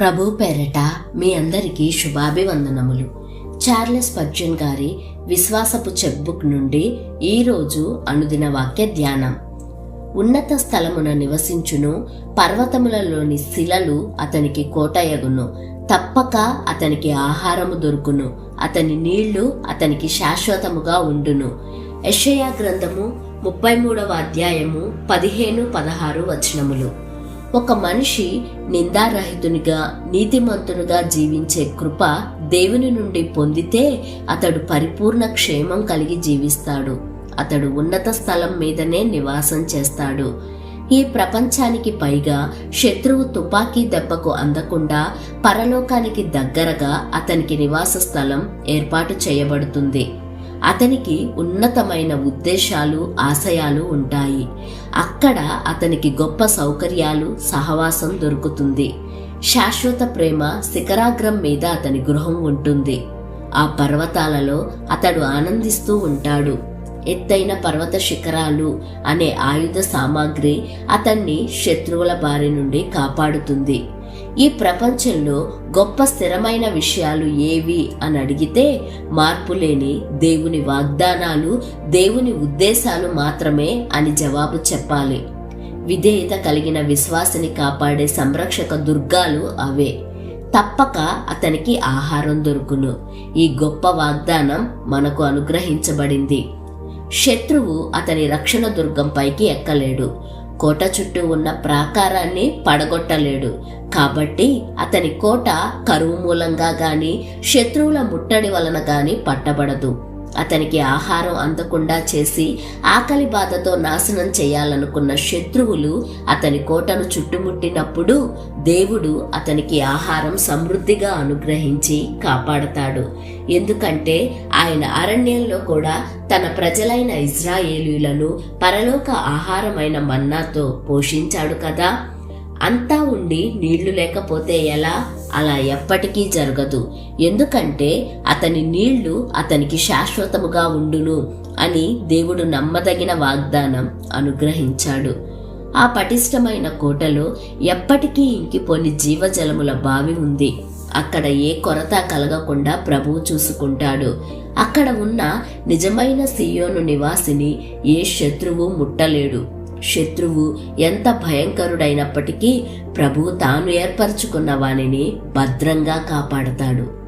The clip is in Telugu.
ప్రభు పేరట మీ అందరికీ శుభాభివందనములు. చార్లెస్ పర్జన్ గారి విశ్వాసపు చెక్బుక్ నుండి ఈరోజు అనుదిన వాక్య ధ్యానం. ఉన్నత స్థలమున నివసించును పర్వతములలోని శిలలు అతనికి కోటయగును. తప్పక అతనికి ఆహారము దొరుకును అతని నీళ్ళు అతనికి శాశ్వతముగా ఉండును. యెషయా గ్రంథము ముప్పై మూడవ అధ్యాయము పదిహేను పదహారు వచనములు. ఒక మనిషి నిందారహితునిగా నీతిమంతునిగా జీవించే కృప దేవుని నుండి పొందితే అతడు పరిపూర్ణ క్షేమం కలిగి జీవిస్తాడు. అతడు ఉన్నత స్థలం మీదనే నివాసం చేస్తాడు. ఈ ప్రపంచానికి పైగా శత్రువు తుపాకీ దెబ్బకు అందకుండా పరలోకానికి దగ్గరగా అతనికి నివాస స్థలం ఏర్పాటు చేయబడుతుంది. అతనికి ఉన్నతమైన ఉద్దేశాలు ఆశయాలు ఉంటాయి. అక్కడ అతనికి గొప్ప సౌకర్యాలు సహవాసం దొరుకుతుంది. శాశ్వత ప్రేమ శిఖరాగ్రం మీద అతని గృహం ఉంటుంది. ఆ పర్వతాలలో అతడు ఆనందిస్తూ ఉంటాడు. ఎత్తైన పర్వత శిఖరాలు అనే ఆయుధ సామాగ్రి అతన్ని శత్రువుల బారి నుండి కాపాడుతుంది. ఈ ప్రపంచంలో గొప్ప స్థిరమైన విషయాలు ఏవి అని అడిగితే మార్పు లేని దేవుని వాగ్దానాలు దేవుని ఉద్దేశాలు మాత్రమే అని జవాబు చెప్పాలి. విధేయత కలిగిన విశ్వాసని కాపాడే సంరక్షక దుర్గాలు అవే. తప్పక అతనికి ఆహారం దొరుకును. ఈ గొప్ప వాగ్దానం మనకు అనుగ్రహించబడింది. శత్రువు అతని రక్షణ దుర్గం పైకి ఎక్కలేడు. కోట చుట్టూ ఉన్న ప్రాకారాన్ని పడగొట్టలేడు. కాబట్టి అతని కోట కరువు మూలంగా గాని శత్రువుల ముట్టడి వలన గాని పట్టబడదు. అతనికి ఆహారం అందకుండా చేసి ఆకలి బాధతో నాశనం చేయాలనుకున్న శత్రువులు అతని కోటను చుట్టుముట్టినప్పుడు దేవుడు అతనికి ఆహారం సమృద్ధిగా అనుగ్రహించి కాపాడతాడు. ఎందుకంటే ఆయన అరణ్యంలో కూడా తన ప్రజలైన ఇజ్రాయేలీలను పరలోక ఆహారమైన మన్నాతో పోషించాడు కదా. అంతా ఉండి నీళ్ళు లేకపోతే ఎలా? అలా ఎప్పటికీ జరగదు. ఎందుకంటే అతని నీళ్ళు అతనికి శాశ్వతముగా ఉండును అని దేవుడు నమ్మదగిన వాగ్దానం అనుగ్రహించాడు. ఆ పటిష్టమైన కోటలో ఎప్పటికీ ఇంకిపోని జీవజలముల బావి ఉంది. అక్కడ ఏ కొరత కలగకుండా ప్రభువు చూసుకుంటాడు. అక్కడ ఉన్న నిజమైన సియోను నివాసిని ఏ శత్రువు ముట్టలేడు. శత్రువు ఎంత భయంకరుడైనప్పటికీ ప్రభువు తాను ఏర్పరచుకున్న వానిని భద్రంగా కాపాడతాడు.